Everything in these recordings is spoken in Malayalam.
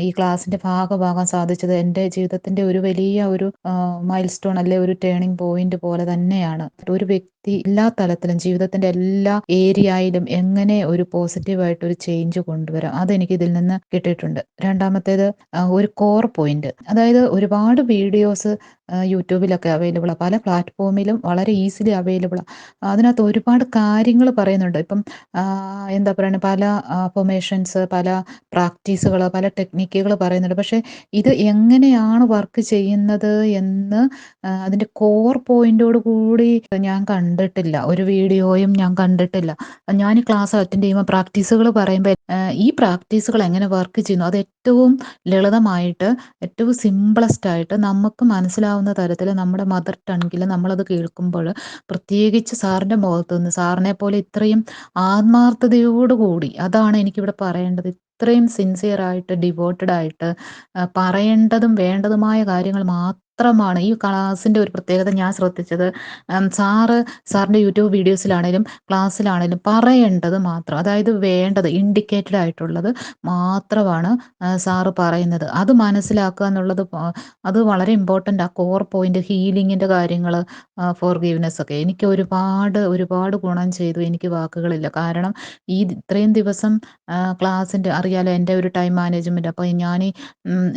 ഈ ക്ലാസ്സിന്റെ ഭാഗമാകാൻ സാധിച്ചത് എന്റെ ജീവിതത്തിന്റെ ഒരു വലിയ ഒരു മൈൽ സ്റ്റോൺ അല്ലെ ഒരു ടേണിംഗ് പോയിന്റ് പോലെ തന്നെയാണ്. ഒരു വ്യക്തി എല്ലാ തലത്തിലും ജീവിതത്തിന്റെ എല്ലാ ഏരിയയിലും എങ്ങനെ ഒരു പോസിറ്റീവായിട്ട് ഒരു ചേഞ്ച് കൊണ്ടുവരാം അതെനിക്ക് ഇതിൽ നിന്ന് കിട്ടിയിട്ടുണ്ട്. രണ്ടാമത്തേത് ഒരു കോർ പോയിന്റ് അതായത് ഒരുപാട് വീഡിയോസ് യൂട്യൂബിലൊക്കെ അവൈലബിളാണ് പല പ്ലാറ്റ്ഫോമിലും വളരെ ഈസിലി അവൈലബിളാണ് അതിനകത്ത് ഒരുപാട് കാര്യങ്ങൾ പറയുന്നുണ്ട്. ഇപ്പം എന്താ പറയുക പല ഫൊമേഷൻസ് പല പ്രാക്ടീസുകൾ പല ടെക്നിക്കുകൾ പറയുന്നുണ്ട്. പക്ഷേ ഇത് എങ്ങനെയാണ് വർക്ക് ചെയ്യുന്നത് എന്ന് അതിന്റെ കോർ പോയിന്റോട് കൂടി ഞാൻ കണ്ടിട്ടില്ല. ഒരു വീഡിയോയും ഞാൻ കണ്ടിട്ടില്ല. ഞാൻ ക്ലാസ് അറ്റൻഡ് ചെയ്യുമ്പോൾ പ്രാക്ടീസുകൾ പറയുമ്പോൾ ഈ പ്രാക്ടീസുകൾ എങ്ങനെ വർക്ക് ചെയ്യുന്നു? അത് ഏറ്റവും ലളിതമായിട്ട് ഏറ്റവും സിമ്പിളസ്റ്റ് ആയിട്ട് നമുക്ക് മനസ്സിലാവുന്ന തരത്തിൽ നമ്മുടെ മദർ ടങ്കിൽ നമ്മളത് കേൾക്കുമ്പോൾ പ്രത്യേകിച്ച് സാറിന്റെ മുഖത്ത് നിന്ന് സാറിനെ പോലെ ഇത്രയും ആത്മാർത്ഥതയോടുകൂടി അതാണ് എനിക്കിവിടെ പറയേണ്ടത്. ഇത്രയും സിൻസിയർ ആയിട്ട് ഡിവോട്ടഡ് ആയിട്ട് പറയേണ്ടതും വേണ്ടതുമായ കാര്യങ്ങൾ മാത്രം മാത്രമാണ് ഈ ക്ലാസ്സിന്റെ ഒരു പ്രത്യേകത ഞാൻ ശ്രദ്ധിച്ചത്. സാറ് സാറിന്റെ യൂട്യൂബ് വീഡിയോസിലാണേലും ക്ലാസ്സിലാണേലും പറയേണ്ടത് മാത്രം അതായത് വേണ്ടത് ഇൻഡിക്കേറ്റഡ് ആയിട്ടുള്ളത് മാത്രമാണ് സാറ് പറയുന്നത്. അത് മനസ്സിലാക്കുക എന്നുള്ളത് അത് വളരെ ഇമ്പോർട്ടന്റ് ആ കോർ പോയിന്റ് ഹീലിങ്ങിന്റെ കാര്യങ്ങൾ ഫോർ ഗീവ്നെസ് ഒക്കെ. എനിക്ക് ഒരുപാട് ഒരുപാട് ഗുണം ചെയ്തു എനിക്ക് വാക്കുകളില്ല. കാരണം ഈ ഇത്രയും ദിവസം ക്ലാസ്സിന്റെ അറിയാലോ എന്റെ ഒരു ടൈം മാനേജ്മെന്റ് അപ്പോൾ ഞാൻ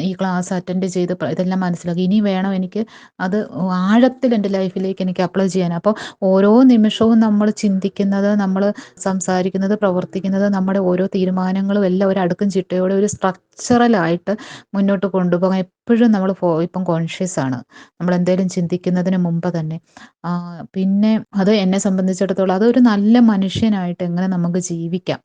ഈ ക്ലാസ് അറ്റൻഡ് ചെയ്ത് ഇതെല്ലാം മനസ്സിലാക്കി. ഇനി വേണം എനിക്ക് അത് ആഴത്തിൽ എന്റെ ലൈഫിലേക്ക് എനിക്ക് അപ്ലൈ ചെയ്യാൻ അപ്പോൾ ഓരോ നിമിഷവും നമ്മൾ ചിന്തിക്കുന്നത് നമ്മൾ സംസാരിക്കുന്നത് പ്രവർത്തിക്കുന്നത് നമ്മുടെ ഓരോ തീരുമാനങ്ങളും എല്ലാം ഒരു അടുക്കും ചിട്ടയോടെ ഒരു സ്ട്രക്ചറലായിട്ട് മുന്നോട്ട് കൊണ്ടുപോകാൻ എപ്പോഴും നമ്മൾ ഇപ്പം കോൺഷ്യസ് ആണ്. നമ്മൾ എന്തെങ്കിലും ചിന്തിക്കുന്നതിന് മുമ്പ് തന്നെ. പിന്നെ അത് എന്നെ സംബന്ധിച്ചിടത്തോളം അതൊരു നല്ല മനുഷ്യനായിട്ട് എങ്ങനെ നമുക്ക് ജീവിക്കാം.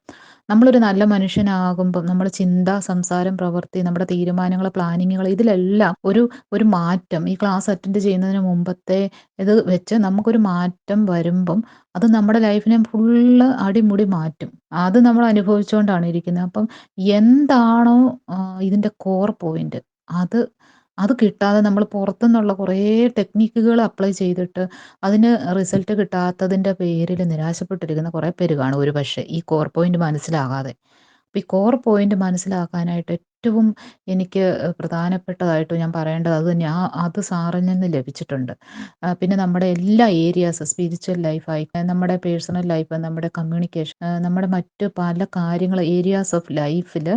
നമ്മളൊരു നല്ല മനുഷ്യനാകുമ്പം നമ്മുടെ ചിന്ത സംസാരം പ്രവൃത്തി നമ്മുടെ തീരുമാനങ്ങൾ പ്ലാനിങ്ങുകൾ ഇതിലെല്ലാം ഒരു ഒരു മാറ്റം. ഈ ക്ലാസ് അറ്റൻഡ് ചെയ്യുന്നതിന് മുമ്പത്തെ ഇത് വെച്ച് നമുക്കൊരു മാറ്റം വരുമ്പം അത് നമ്മുടെ ലൈഫിനെ ഫുള്ള് അടിമുടി മാറ്റും. അത് നമ്മൾ അനുഭവിച്ചുകൊണ്ടാണ് ഇരിക്കുന്നത് അപ്പം എന്താണോ ഇതിന്റെ കോർ പോയിന്റ്. അത് അത് കിട്ടാതെ നമ്മൾ പുറത്തുനിന്നുള്ള കുറേ ടെക്നിക്കുകൾ അപ്ലൈ ചെയ്തിട്ട് അതിന് റിസൾട്ട് കിട്ടാത്തതിന്റെ പേരിൽ നിരാശപ്പെട്ടിരിക്കുന്ന കുറേ പേര് കാണും ഒരു പക്ഷേ ഈ കോർ പോയിന്റ് മനസ്സിലാകാതെ. അപ്പോൾ ഈ കോർ പോയിന്റ് മനസ്സിലാക്കാനായിട്ട് ഏറ്റവും എനിക്ക് പ്രധാനപ്പെട്ടതായിട്ട് ഞാൻ പറയേണ്ടത് അത് തന്നെ ആ അത് സാറിൽ നിന്ന് ലഭിച്ചിട്ടുണ്ട്. പിന്നെ നമ്മുടെ എല്ലാ ഏരിയാസ് സ്പിരിച്വൽ ലൈഫായി നമ്മുടെ പേഴ്സണൽ ലൈഫ് നമ്മുടെ കമ്മ്യൂണിക്കേഷൻ നമ്മുടെ മറ്റ് പല കാര്യങ്ങൾ ഏരിയാസ് ഓഫ് ലൈഫിൽ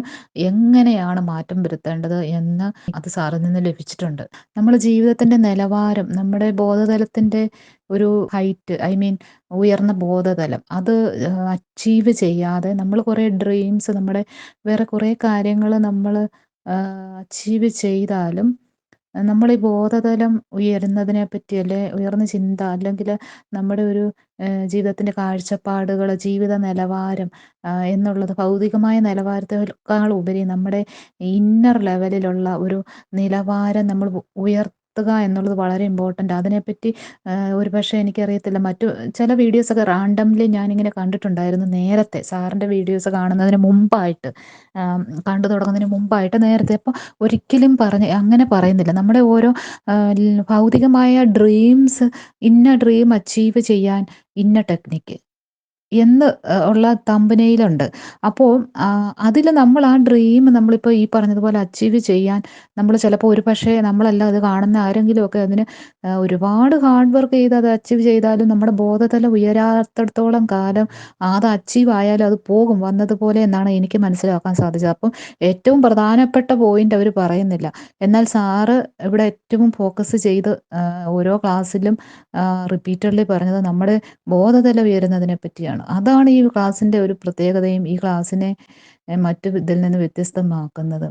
എങ്ങനെയാണ് മാറ്റം വരുത്തേണ്ടത് എന്ന് അത് സാറിൽ നിന്ന് ലഭിച്ചിട്ടുണ്ട്. നമ്മൾ ജീവിതത്തിന്റെ നിലവാരം നമ്മുടെ ബോധതലത്തിന്റെ ഒരു ഹൈറ്റ് ഐ മീൻ ഉയർന്ന ബോധതലം അത് അച്ചീവ് ചെയ്യാതെ നമ്മൾ കുറേ ഡ്രീംസ് നമ്മുടെ വേറെ കുറേ കാര്യങ്ങൾ നമ്മൾ അച്ചീവ് ചെയ്താലും നമ്മൾ ഈ ബോധതലം ഉയരുന്നതിനെ പറ്റി അല്ലെ ഉയർന്ന ചിന്ത അല്ലെങ്കിൽ നമ്മുടെ ഒരു ജീവിതത്തിന്റെ കാഴ്ചപ്പാടുകൾ ജീവിത നിലവാരം എന്നുള്ളത് ഭൗതികമായ നിലവാരത്തേക്കാൾ ഉപരി നമ്മുടെ ഇന്നർ ലെവലിലുള്ള ഒരു നിലവാരം നമ്മൾ ഉയർ നിർത്തുക എന്നുള്ളത് വളരെ ഇമ്പോർട്ടന്റ് അതിനെപ്പറ്റി ഒരു ഒരുപക്ഷെ എനിക്കറിയത്തില്ല. മറ്റു ചില വീഡിയോസൊക്കെ റാൻഡംലി ഞാനിങ്ങനെ കണ്ടിട്ടുണ്ടായിരുന്നു നേരത്തെ. സാറിന്റെ വീഡിയോസ് കാണുന്നതിന് മുമ്പായിട്ട് കണ്ടു തുടങ്ങുന്നതിന് മുമ്പായിട്ട് നേരത്തെ. അപ്പോൾ ഒരിക്കലും പറഞ്ഞ് അങ്ങനെ പറയുന്നില്ല. നമ്മുടെ ഓരോ ഭൗതികമായ ഡ്രീംസ് ഇന്ന ഡ്രീം അച്ചീവ് ചെയ്യാൻ ഇന്ന ടെക്നിക്ക് എന്ന് ഉള്ള തമ്പനയിലുണ്ട്. അപ്പോൾ അതിൽ നമ്മൾ ആ ഡ്രീം നമ്മളിപ്പോൾ ഈ പറഞ്ഞതുപോലെ അച്ചീവ് ചെയ്യാൻ നമ്മൾ ചിലപ്പോൾ ഒരു പക്ഷേ നമ്മളല്ല അത് കാണുന്ന ആരെങ്കിലുമൊക്കെ അതിന് ഒരുപാട് ഹാർഡ് വർക്ക് ചെയ്ത് അത് അച്ചീവ് ചെയ്താലും നമ്മുടെ ബോധതല ഉയരാത്തിടത്തോളം കാലം അത് അച്ചീവ് ആയാലും അത് പോകും. വന്നതുപോലെ എന്നാണ് എനിക്ക് മനസ്സിലാക്കാൻ സാധിച്ചത്. അപ്പം ഏറ്റവും പ്രധാനപ്പെട്ട പോയിന്റ് അവർ പറയുന്നില്ല. എന്നാൽ സാറ് ഇവിടെ ഏറ്റവും ഫോക്കസ് ചെയ്ത് ഓരോ ക്ലാസ്സിലും റിപ്പീറ്റഡ്ലി പറഞ്ഞത് നമ്മുടെ ബോധതല ഉയരുന്നതിനെ പറ്റിയാണ്. അതാണ് ഈ ക്ലാസ്സിന്റെ ഒരു പ്രത്യേകതയും ഈ ക്ലാസ്സിനെ മറ്റു ഇതിൽ നിന്ന് വ്യത്യസ്തമാക്കുന്നത്.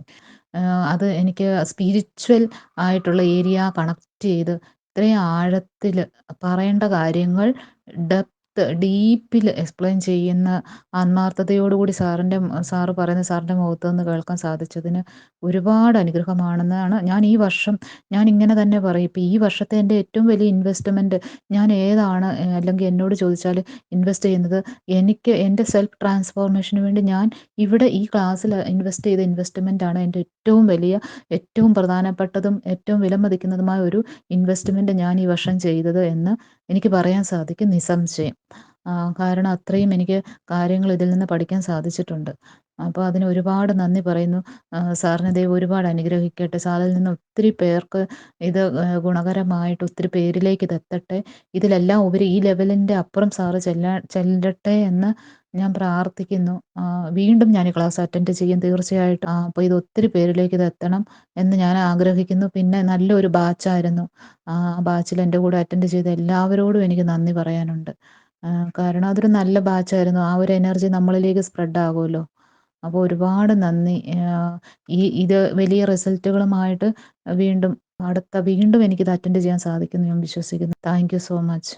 അത് എനിക്ക് സ്പിരിച്വൽ ആയിട്ടുള്ള ഏരിയ കണക്ട് ചെയ്ത് ഇത്രയും ആഴത്തിൽ പറയേണ്ട കാര്യങ്ങൾ ഡെപ് ഡീപ്പിൽ എക്സ്പ്ലെയിൻ ചെയ്യുന്ന ആത്മാർത്ഥതയോടുകൂടി സാറിന്റെ സാറ് പറയുന്ന സാറിന്റെ മുഖത്തു നിന്ന് കേൾക്കാൻ സാധിച്ചതിന് ഒരുപാട് അനുഗ്രഹമാണെന്നാണ് ഞാൻ ഈ വർഷം ഞാൻ ഇങ്ങനെ തന്നെ പറയും. ഇപ്പം ഈ വർഷത്തെ എന്റെ ഏറ്റവും വലിയ ഇൻവെസ്റ്റ്മെന്റ് ഞാൻ ഏതാണ് അല്ലെങ്കിൽ എന്നോട് ചോദിച്ചാൽ ഇൻവെസ്റ്റ് ചെയ്യുന്നത് എനിക്ക് എന്റെ സെൽഫ് ട്രാൻസ്ഫോർമേഷന് വേണ്ടി ഞാൻ ഇവിടെ ഈ ക്ലാസ്സിൽ ഇൻവെസ്റ്റ് ചെയ്ത ഇൻവെസ്റ്റ്മെന്റ് ആണ് എന്റെ ഏറ്റവും വലിയ ഏറ്റവും പ്രധാനപ്പെട്ടതും ഏറ്റവും വിലമതിക്കുന്നതുമായ ഒരു ഇൻവെസ്റ്റ്മെന്റ് ഞാൻ ഈ വർഷം ചെയ്തത് എന്ന് എനിക്ക് പറയാൻ സാധിക്കും നിസ്സംശയം. കാരണം അത്രയും എനിക്ക് കാര്യങ്ങൾ ഇതിൽ നിന്ന് പഠിക്കാൻ സാധിച്ചിട്ടുണ്ട് അപ്പോൾ അതിന് ഒരുപാട് നന്ദി പറയുന്നു. സാറിനെ ദൈവം ഒരുപാട് അനുഗ്രഹിക്കട്ടെ. സാറിൽ നിന്ന് ഒത്തിരി പേർക്ക് ഇത് ഗുണകരമായിട്ട് ഒത്തിരി പേരിലേക്ക് ഇതെത്തട്ടെ. ഇതിലെല്ലാം ഉപരി ഈ ലെവലിന്റെ അപ്പുറം സാറ് ചെല്ലാ ചെല്ലട്ടെ എന്ന് ഞാൻ പ്രാർത്ഥിക്കുന്നു. വീണ്ടും ഞാൻ ക്ലാസ് അറ്റൻഡ് ചെയ്യും തീർച്ചയായിട്ടും. അപ്പോൾ ഇത് ഒത്തിരി പേരിലേക്ക് ഇത് എത്തണം എന്ന് ഞാൻ ആഗ്രഹിക്കുന്നു. പിന്നെ നല്ലൊരു ബാച്ചായിരുന്നു. ആ ബാച്ചിൽ എന്റെ കൂടെ അറ്റൻഡ് ചെയ്ത എല്ലാവരോടും എനിക്ക് നന്ദി പറയാനുണ്ട്. കാരണം അതൊരു നല്ല ബാച്ചായിരുന്നു. ആ ഒരു എനർജി നമ്മളിലേക്ക് സ്പ്രെഡ് ആകുമല്ലോ. അപ്പോൾ ഒരുപാട് നന്ദി. ഈ ഇത് വലിയ റിസൾട്ടുകളുമായിട്ട് വീണ്ടും അടുത്ത വീണ്ടും എനിക്കിത് അറ്റൻഡ് ചെയ്യാൻ സാധിക്കുമെന്ന് ഞാൻ വിശ്വസിക്കുന്നു. Thank you so much.